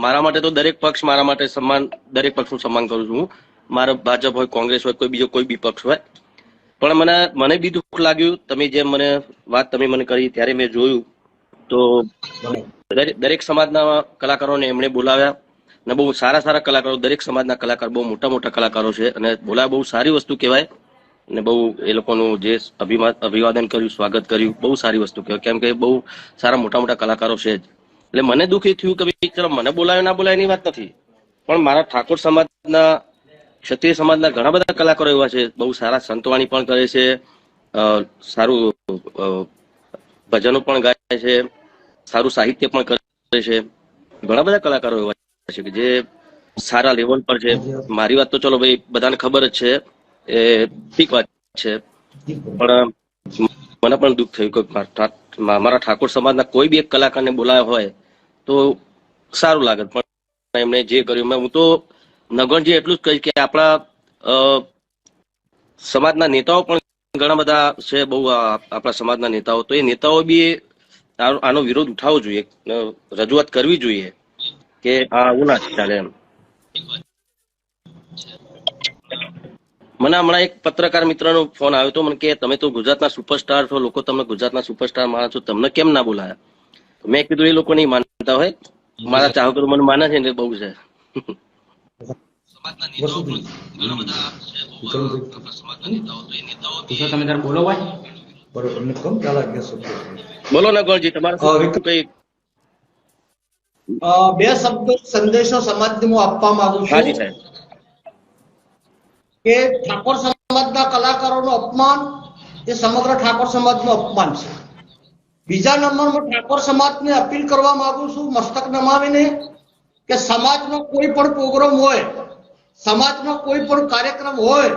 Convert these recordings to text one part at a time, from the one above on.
મારા માટે તો દરેક પક્ષ મારા માટે સન્માન દરેક પક્ષનું સન્માન કરું છું મારો ભાજપ હોય, કોંગ્રેસ હોય, કોઈ બીજો, કોઈ બી પક્ષ હોય. પણ મને મને બી દુઃખ લાગ્યું, તમે જેમ મને વાત તમે મને કરી ત્યારે મેં જોયું. તો દરેક સમાજના કલાકારોને એમણે બોલાવ્યા. અને બહુ સારા સારા કલાકારો, દરેક સમાજના કલાકાર બહુ મોટા મોટા કલાકારો છે. અને બોલાવ્યા, બહુ સારી વસ્તુ કહેવાય. અને બહુ એ લોકોનું જે અભિવાદન કર્યું, સ્વાગત કર્યું, બહુ સારી વસ્તુ કહેવાય. કેમ કે બહુ સારા મોટા મોટા કલાકારો છે. જ એટલે મને દુઃખ થયું કે ચલો, મને બોલાયો, ના બોલાય, એની વાત નથી. પણ મારા ઠાકોર સમાજના, ક્ષત્રિય સમાજના ઘણા બધા કલાકારો એવા છે, બહુ સારા સંતવાણી પણ કરે છે સારું ભજનો પણ ગાય છે, સારું સાહિત્ય પણ કરે છે. ઘણા બધા કલાકારો એવા છે કે જે સારા લેવલ પર છે. મારી વાત તો ચલો ભાઈ, બધાને ખબર જ છે. એ ઠીક વાત છે. પણ, મને પણ દુઃખ થયું કે મારા ઠાકોર સમાજના કોઈ બી એક કલાકારને બોલાયો હોય તો સારું લાગે. પણ એમણે જે કર્યું હું તો નગણજી એટલું જ કહીશ કે આપણા સમાજના નેતાઓ પણ ઘણા બધા છે, બહુ આપણા સમાજના નેતાઓ. તો એ નેતાઓ બી આનો વિરોધ ઉઠાવવો જોઈએ. રજૂઆત કરવી જોઈએ કે આ આવું ના ચાલે એમ. મને હમણાં એક પત્રકાર મિત્રનો ફોન આવ્યો તો મને કે, તમે તો ગુજરાતના સુપરસ્ટાર છો, લોકો તમને ગુજરાતના સુપરસ્ટાર માનો છો. તમને કેમ ના બોલાયા? મેં કીધું એ લોકો નહીં માનતા હોય. મારા ચાહકો મને માને છે ને બહુ છે. બોલો ને ગોળજી તમારે કઈ બે શબ્દો સંદેશો સમાજને હું આપવા માંગુ છું. કે ઠાકોર સમાજના કલાકારોનું અપમાન એ સમગ્ર ઠાકોર સમાજનું અપમાન છે. બીજા નંબરમાં ઠાકોર સમાજને અપીલ કરવા માંગુ છું મસ્તક નમાવીને કે સમાજનો કોઈ પણ પ્રોગ્રામ હોય સમાજનો કોઈ પણ કાર્યક્રમ હોય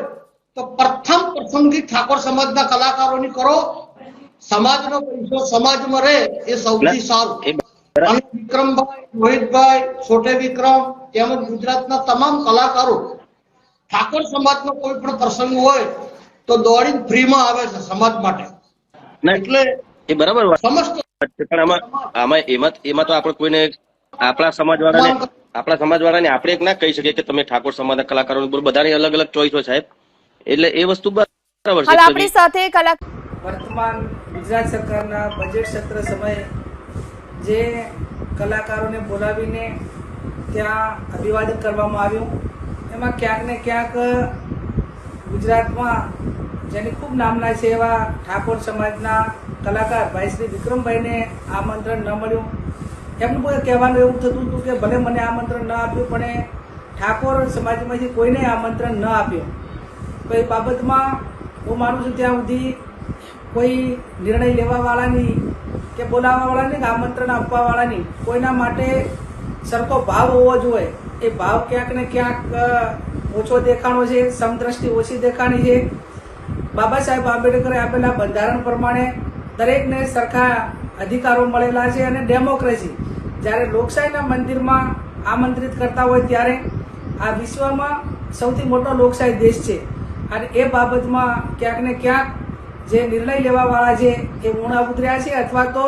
તો પ્રથમ પસંદગી ઠાકોર સમાજના કલાકારોની કરો. સમાજનો પૈસો સમાજમાં રહે એ સૌથી સારું. વિક્રમભાઈ રોહિતભાઈ છોટે વિક્રમ તેમજ ગુજરાતના તમામ કલાકારો ઠાકોર સમાજનો કોઈ પણ પ્રસંગ હોય તો દોડીને ફ્રીમાં આવે છે સમાજ માટે. એટલે એ બરાબર વાત. સમસ્ત છે પણ આમાં આમાં એમાં એમાં તો આપણે કોઈને આપણા સમાજવાળાને આપણા સમાજવાળાને આપણે એક ના કહી શકીએ કે તમે ઠાકોર સમાજના કલાકારો બધાની અલગ અલગ ચોઈસ હોય સાહેબ. એટલે એ વસ્તુ બરાબર છે આપણી સાથે કલા વર્તમાન ગુજરાત સરકારના બજેટ સત્ર સમયે જે કલાકારોને બોલાવીને ત્યાં અભિવાદન કરવામાં આવ્યું. એમાં ક્યાંક ને ક્યાંક ગુજરાતમાં જેની ખૂબ નામના છે એવા ઠાકોર સમાજના કલાકાર ભાઈ શ્રી વિક્રમભાઈને આમંત્રણ ન મળ્યું. એમનું કોઈ કહેવાનું એવું થતું હતું કે ભલે મને આમંત્રણ ન આપ્યું, પણ ઠાકોર સમાજમાંથી કોઈને આમંત્રણ ન આપ્યું. તો એ બાબતમાં હું માનું છું ત્યાં સુધી કોઈ નિર્ણય લેવાવાળાની કે બોલાવવાવાળાની કે આમંત્રણ આપવાવાળાની કોઈના માટે સરખો ભાવ હોવો જોઈએ. એ ભાવ ક્યાંક ને ક્યાંક ઓછો દેખાણો છે, સમદ્રષ્ટિ ઓછી દેખાણી છે. બાબા સાહેબ આંબેડકરે આપેલા બંધારણ પ્રમાણે દરેકને સરખા અધિકારો મળેલા છે અને ડેમોક્રેસી જ્યારે લોકશાહીના મંદિરમાં આમંત્રિત કરતા હોય ત્યારે આ વિશ્વમાં સૌથી મોટો લોકશાહી દેશ છે. અને એ બાબતમાં ક્યાંક ને ક્યાંક જે નિર્ણય લેવાવાળા છે એ ઊણા ઉતર્યા છે અથવા તો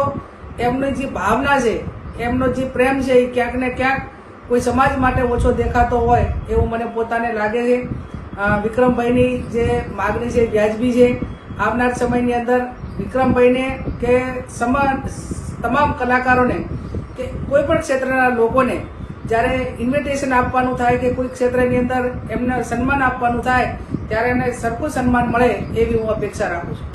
એમની જે ભાવના છે, એમનો જે પ્રેમ છે એ ક્યાંક ને ક્યાંક કોઈ સમાજ માટે ઓછો દેખાતો હોય એવું મને પોતાને લાગે છે. વિક્રમભાઈની જે માગણી છે, વ્યાજબી છે, આવનાર સમયની અંદર વિક્રમભાઈને કે સમાન તમામ કલાકારોને કે કોઈ પણ ક્ષેત્રના લોકોને જ્યારે ઇન્વિટેશન આપવાનું થાય કે કોઈ ક્ષેત્રની અંદર એમને સન્માન આપવાનું થાય, ત્યારે એને સરખું સન્માન મળે એવી હું અપેક્ષા રાખું છું.